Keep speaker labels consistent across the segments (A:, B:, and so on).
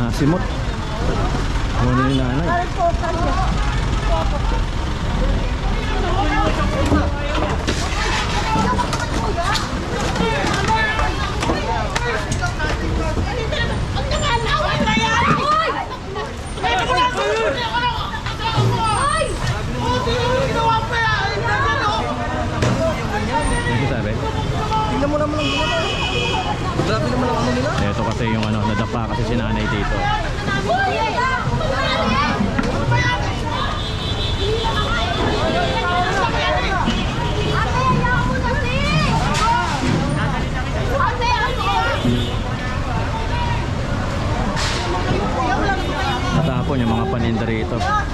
A: Ah, simot Muna ni nanay. Ano sabi?
B: Tingnan mo naman ang ginawa. Ah. Grabe naman ang ano nila.
A: Ito kasi yung ano, nadapa kasi si nanay dito. At hapon yung mga paninda rito.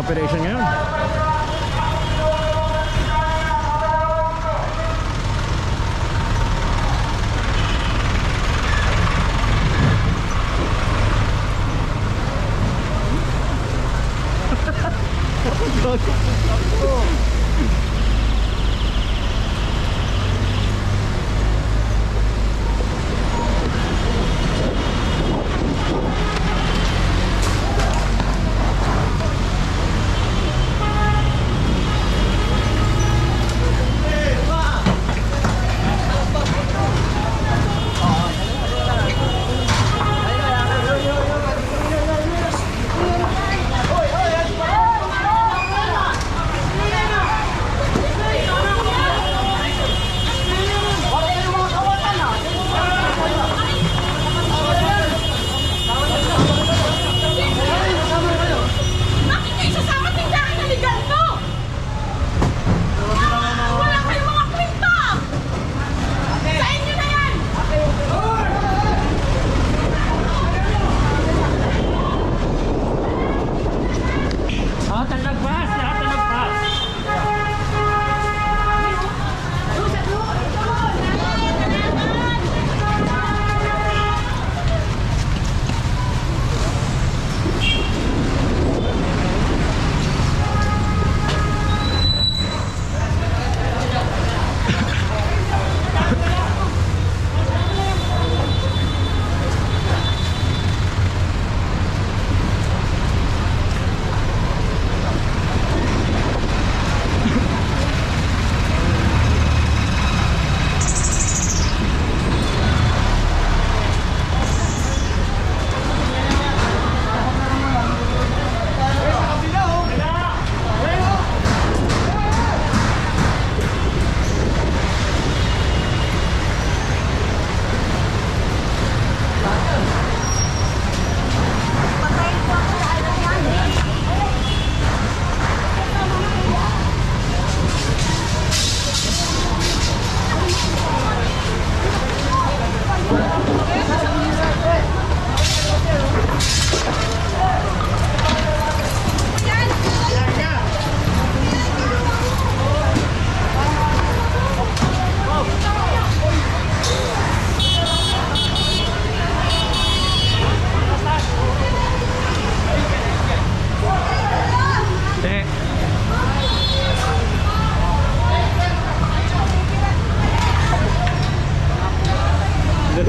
A: operation ngayon. Okay.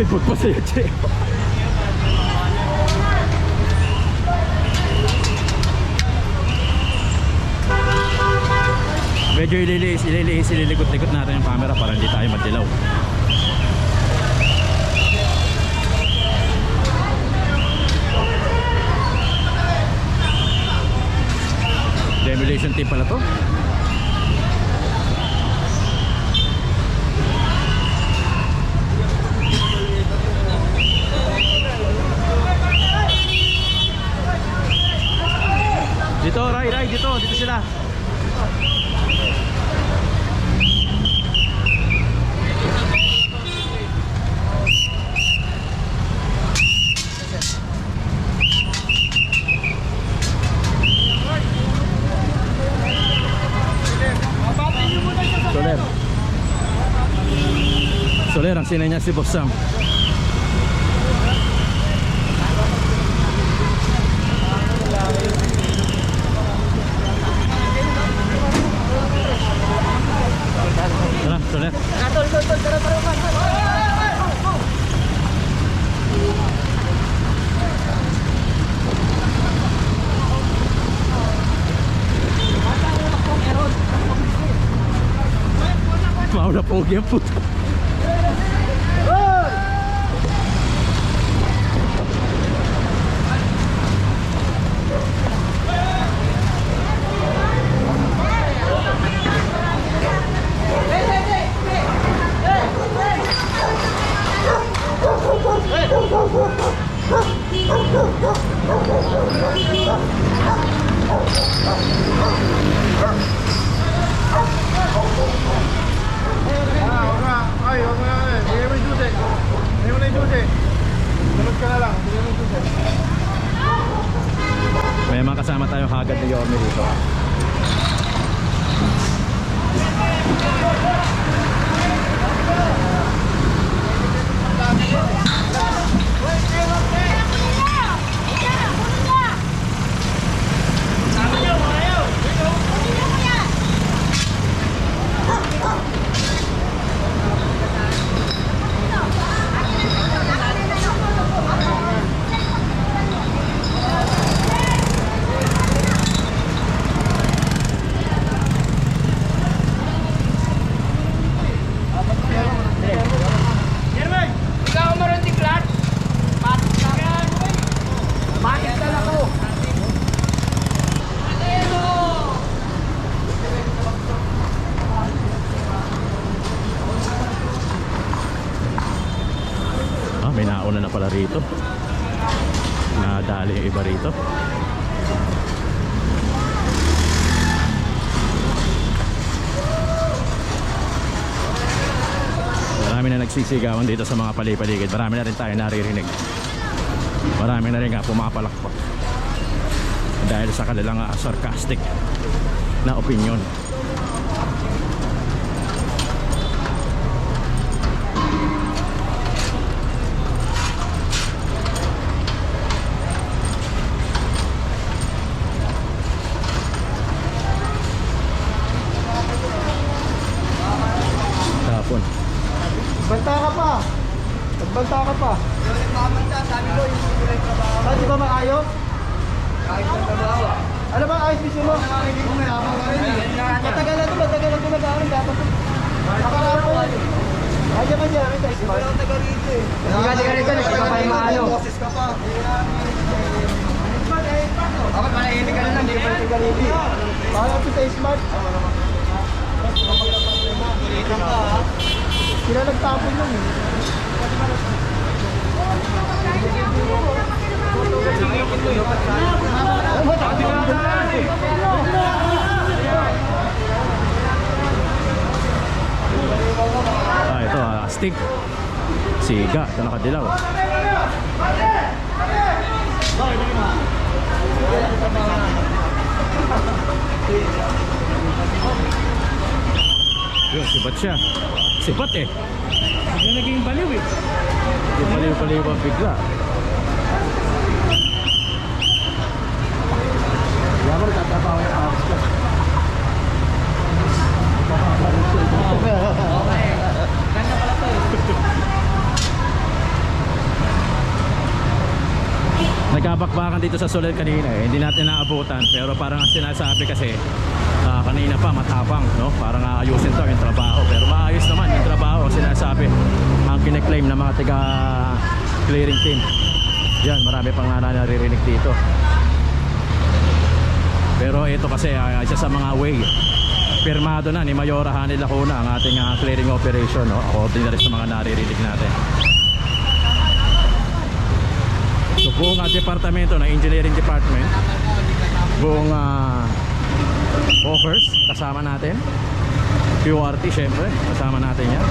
A: Ipot pa sa'yo, Che. Medyo ililiis, ililiis, ililikot-likot natin yung camera para hindi tayo madilaw. Demolition team pala to. Dito, Ray, Ray, dito, dito sila. Soler. Ang sinay niya si Boss Sam. Tara,
B: tara, tara, tara.
A: Puto. Nadali yung iba rito. Marami na nagsisigawan dito sa mga palipaligid. Marami na rin tayo naririnig. Marami na rin nga pumapalakpak. Dahil sa kanilang ah, sarcastic na opinion. Tapon.
C: Banta ka pa. Nagbanta ka pa.
B: Sabi ko, yung direct trabaho.
C: Ah, di ba maayos?
B: Kahit ng trabaho.
C: Ano ba ang ayos gusto mo? Matagal na ito, matagal na ito nag-aaral. Dapat ito. Nakakarapo lang. Ay, diyan ka
B: Wala akong taga rito eh.
C: Hindi ka taga rito, nagsipa pa yung maano.
B: Boses ka pa. Dapat manahimik ka na lang, hindi ka pa taga-rito.
C: Paano ito sa smart? Sila nagtapon nun eh.
A: Ah, ito, ah, stick. Siga, ito nakadilaw. Yun, sibat siya. Sibat eh. Bigla naging baliw eh. Baliw-baliw ang bigla.
C: Kaya mo nagtatrabaho yung house ko.
A: Bakbakan dito sa Soler kanina eh. Hindi natin naabutan. Pero parang ang sinasabi kasi, ah, kanina pa matapang, no? Parang aayusin to yung trabaho. Pero maayos naman yung trabaho, sinasabi. Ang kiniklaim ng mga tiga clearing team. Yan, marami pang na naririnig dito. Pero ito kasi ah, isa sa mga way pirmado na ni Mayora Hanil Lacuna ang ating ah, clearing operation no? according sa mga naririnig natin buong ah, departamento ng engineering department. Buong uh, offers kasama natin. QRT syempre kasama natin yan.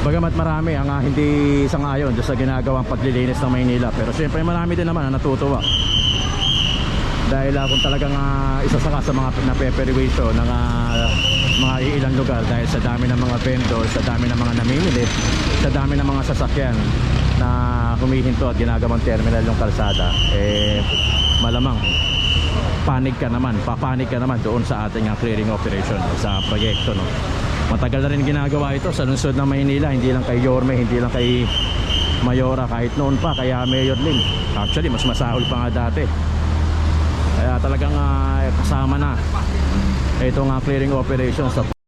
A: Bagamat marami ang ah, hindi sangayon sa ginagawang paglilinis ng Maynila. Pero siyempre marami din naman ang natutuwa dahil ah, kung talagang uh, isa sa sa mga napeperwisyo ng ah, mga ilang lugar dahil sa dami ng mga vendor, sa dami ng mga namimili, sa dami ng mga sasakyan na humihinto at ginagawang terminal yung kalsada, eh malamang panig ka naman, papanig ka naman doon sa ating ah, clearing operation sa proyekto no. Matagal na rin ginagawa ito sa lungsod ng Maynila, hindi lang kay Yorme, hindi lang kay Mayora, kahit noon pa, kaya Mayor Lim. Actually, mas masahol pa nga dati. Kaya talagang ah, kasama na itong ah, clearing operation sa